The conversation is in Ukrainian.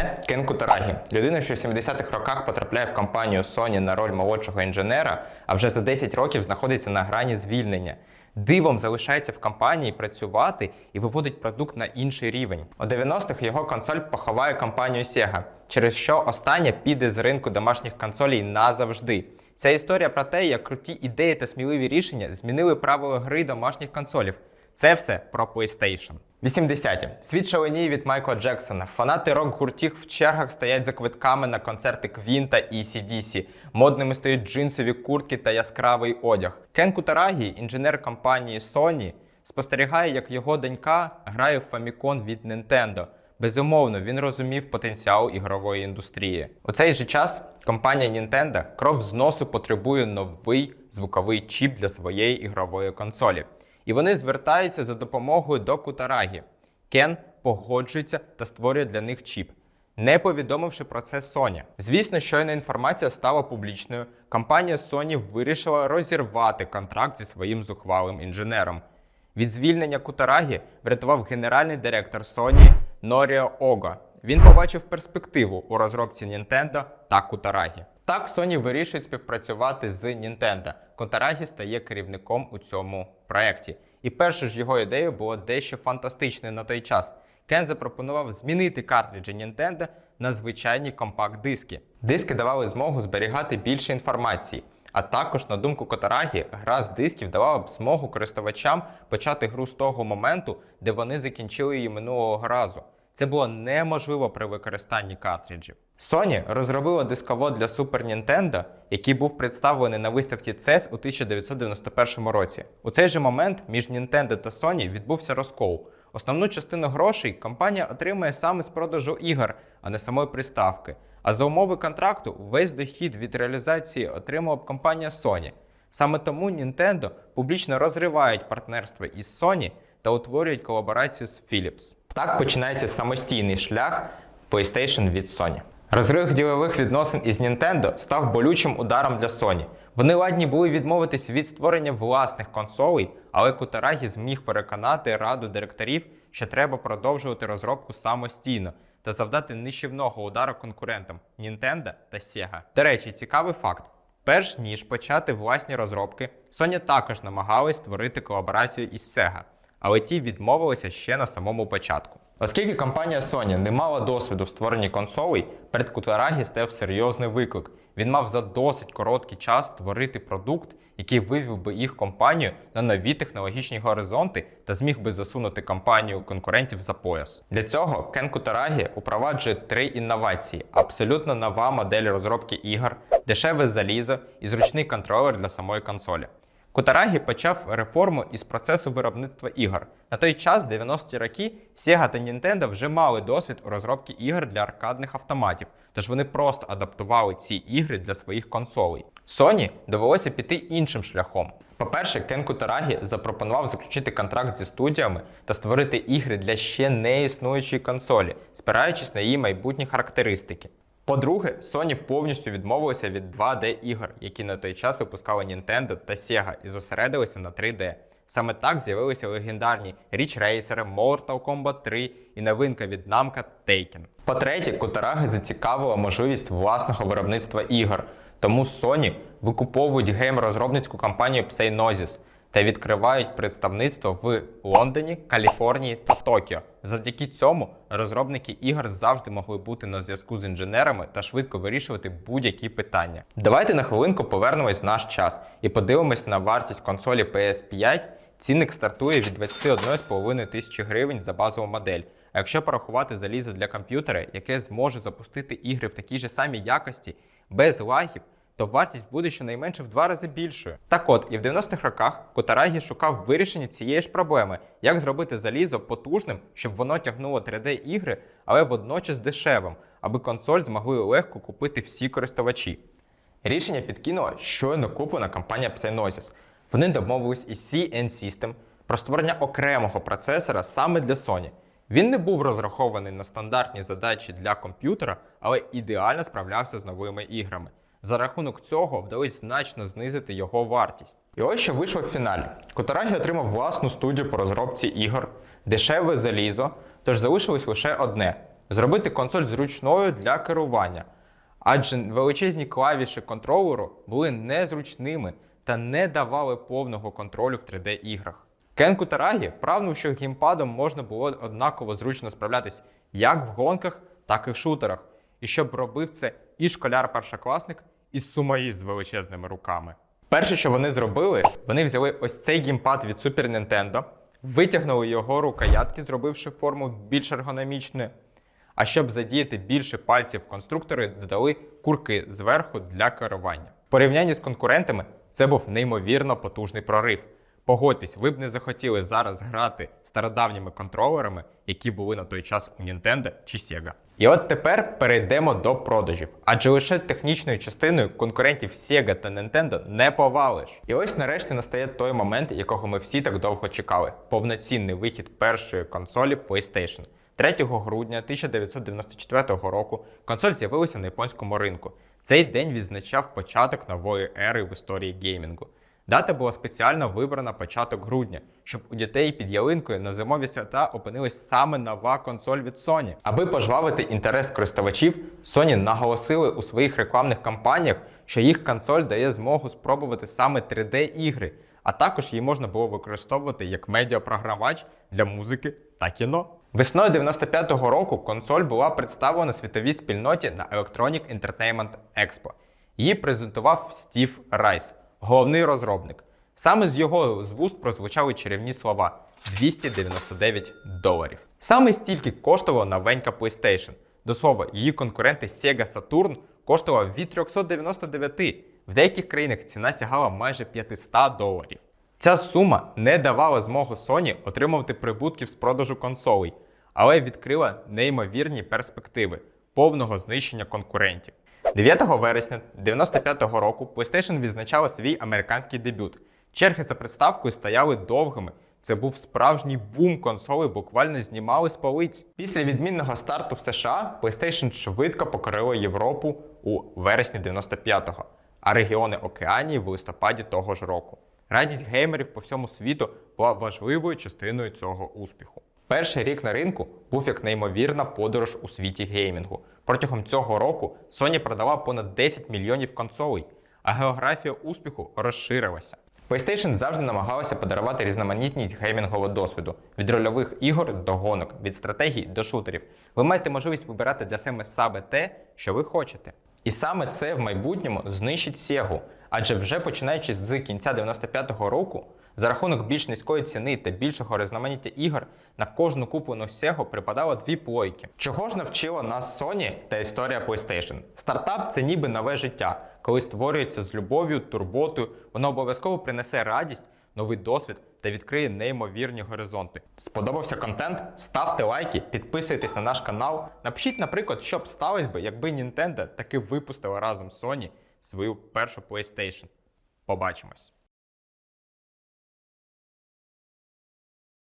Це Кен Кутарагі, людина, що в 70-х роках потрапляє в компанію Sony на роль молодшого інженера, а вже за 10 років знаходиться на грані звільнення. Дивом залишається в компанії працювати і виводить продукт на інший рівень. У 90-х його консоль поховає компанію Sega, через що остання піде з ринку домашніх консолей назавжди. Ця історія про те, як круті ідеї та сміливі рішення змінили правила гри домашніх консолів. Це все про PlayStation. 80-ті. Світ шаленіє від Майкла Джексона. Фанати рок-гуртів в чергах стоять за квитками на концерти Квін та ECDC. Модними стають джинсові куртки та яскравий одяг. Кен Кутарагі, інженер компанії Sony, спостерігає, як його донька грає в Famicom від Nintendo. Безумовно, він розумів потенціал ігрової індустрії. У цей же час компанія Nintendo кров з носу потребує новий звуковий чіп для своєї ігрової консолі. І вони звертаються за допомогою до Кутарагі. Кен погоджується та створює для них чіп, не повідомивши про це Sony. Звісно, щойно інформація стала публічною. Компанія Sony вирішила розірвати контракт зі своїм зухвалим інженером. Від звільнення Кутарагі врятував генеральний директор Sony Норіо Ога. Він побачив перспективу у розробці Nintendo та Кутарагі. Так, Sony вирішує співпрацювати з Nintendo. Кутарагі стає керівником у цьому проєкті. І першою ж його ідеєю було дещо фантастичне на той час. Кен запропонував змінити картриджі Nintendo на звичайні компакт-диски. Диски давали змогу зберігати більше інформації. А також, на думку Котарагі, гра з дисків давала б змогу користувачам почати гру з того моменту, де вони закінчили її минулого разу. Це було неможливо при використанні картриджів. Sony розробила дисковод для Super Nintendo, який був представлений на виставці CES у 1991 році. У цей же момент між Nintendo та Sony відбувся розкол. Основну частину грошей компанія отримує саме з продажу ігор, а не самої приставки. А за умови контракту весь дохід від реалізації отримала б компанія Sony. Саме тому Nintendo публічно розривають партнерство із Sony та утворюють колаборацію з Philips. Так починається самостійний шлях PlayStation від Sony. Розрив ділових відносин із Nintendo став болючим ударом для Sony. Вони ладні були відмовитись від створення власних консолей, але Кутарагі зміг переконати раду директорів, що треба продовжувати розробку самостійно та завдати нищівного удару конкурентам Nintendo та Sega. До речі, цікавий факт. Перш ніж почати власні розробки, Sony також намагалась створити колаборацію із Sega, але ті відмовилися ще на самому початку. Оскільки компанія Sony не мала досвіду в створенні консолей, перед Кутарагі став серйозний виклик. Він мав за досить короткий час створити продукт, який вивів би їх компанію на нові технологічні горизонти та зміг би засунути компанію конкурентів за пояс. Для цього Кен Кутарагі упроваджує три інновації: абсолютно нова модель розробки ігор, дешеве залізо і зручний контролер для самої консолі. Кутарагі почав реформу із процесу виробництва ігор. На той час, 90-ті роки, Sega та Nintendo вже мали досвід у розробці ігор для аркадних автоматів, тож вони просто адаптували ці ігри для своїх консолей. Sony довелося піти іншим шляхом. По-перше, Кен Кутарагі запропонував заключити контракт зі студіями та створити ігри для ще не існуючої консолі, спираючись на її майбутні характеристики. По-друге, Sony повністю відмовилася від 2D-ігор, які на той час випускали Nintendo та Sega і зосередилися на 3D. Саме так з'явилися легендарні Ridge Racer, Mortal Kombat 3 і новинка від Namco Taken. По-третє, Кутараги зацікавила можливість власного виробництва ігор, тому Sony викуповують гейм-розробницьку компанію Psygnosis та відкривають представництво в Лондоні, Каліфорнії та Токіо. Завдяки цьому розробники ігор завжди могли бути на зв'язку з інженерами та швидко вирішувати будь-які питання. Давайте на хвилинку повернемось в наш час і подивимось на вартість консолі PS5. Цінник стартує від 21,5 тисячі гривень за базову модель. А якщо порахувати залізо для комп'ютера, яке зможе запустити ігри в такій же самій якості без лагів, то вартість буде щонайменше в два рази більшою. Так от, і в 90-х роках Котарагі шукав вирішення цієї ж проблеми, як зробити залізо потужним, щоб воно тягнуло 3D-ігри, але водночас дешевим, аби консоль змогли легко купити всі користувачі. Рішення підкинула щойно куплена компанія Psygnosis. Вони домовились із CN System про створення окремого процесора саме для Sony. Він не був розрахований на стандартні задачі для комп'ютера, але ідеально справлявся з новими іграми. За рахунок цього вдалося значно знизити його вартість. І ось що вийшло в фіналі. Котарагі отримав власну студію по розробці ігор, дешеве залізо, тож залишилось лише одне зробити консоль зручною для керування, адже величезні клавіші контролеру були незручними та не давали повного контролю в 3D-іграх. Кен Кутарагі прагнув, що геймпадом можна було однаково зручно справлятись як в гонках, так і в шутерах, і щоб робив це і школяр-першокласник, і сумаїст з величезними руками. Перше, що вони зробили, вони взяли ось цей геймпад від Super Nintendo, витягнули його рукоятки, зробивши форму більш ергономічною. А щоб задіяти більше пальців конструктори, додали курки зверху для керування. В порівнянні з конкурентами це був неймовірно потужний прорив. Погодьтесь, ви б не захотіли зараз грати стародавніми контролерами, які були на той час у Nintendo чи Sega. І от тепер перейдемо до продажів, адже лише технічною частиною конкурентів Sega та Nintendo не повалиш. І ось нарешті настає той момент, якого ми всі так довго чекали: повноцінний вихід першої консолі PlayStation. 3 грудня 1994 року консоль з'явилася на японському ринку. Цей день відзначав початок нової ери в історії геймінгу. Дата була спеціально вибрана початок грудня, щоб у дітей під ялинкою на зимові свята опинилась саме нова консоль від Sony. Аби пожвавити інтерес користувачів, Sony наголосили у своїх рекламних кампаніях, що їх консоль дає змогу спробувати саме 3D-ігри, а також її можна було використовувати як медіапрогравач для музики та кіно. Весною 95-го року консоль була представлена світовій спільноті на Electronic Entertainment Expo. Її презентував Стів Райс, головний розробник. Саме з його з вуст прозвучали чарівні слова 299 доларів. Саме стільки коштувала новенька PlayStation. До слова, її конкуренти Sega Saturn коштували від 399. В деяких країнах ціна сягала майже 500 доларів. Ця сума не давала змогу Sony отримувати прибутків з продажу консолей, але відкрила неймовірні перспективи повного знищення конкурентів. 9 вересня 95-го року PlayStation відзначала свій американський дебют. Черги за приставкою стояли довгими. Це був справжній бум консолей, буквально знімали з полиць. Після відмінного старту в США PlayStation швидко покорила Європу у вересні 95-го, а регіони Океанії в листопаді того ж року. Радість геймерів по всьому світу була важливою частиною цього успіху. Перший рік на ринку був як неймовірна подорож у світі геймінгу. Протягом цього року Sony продала понад 10 мільйонів консолей, а географія успіху розширилася. PlayStation завжди намагалася подарувати різноманітність геймінгового досвіду від рольових ігор до гонок, від стратегій до шутерів. Ви маєте можливість вибирати для себе саме те, що ви хочете. І саме це в майбутньому знищить Sega, адже вже починаючи з кінця 95-го року, за рахунок більш низької ціни та більшого різноманіття ігор на кожну куплену Sega припадало дві плойки. Чого ж навчила нас Sony та історія PlayStation? Стартап це ніби нове життя, коли створюється з любов'ю, турботою, воно обов'язково принесе радість, новий досвід та відкриє неймовірні горизонти. Сподобався контент? Ставте лайки, підписуйтесь на наш канал. Напишіть, наприклад, що б сталося би, якби Nintendo таки випустила разом Sony свою першу PlayStation. Побачимось!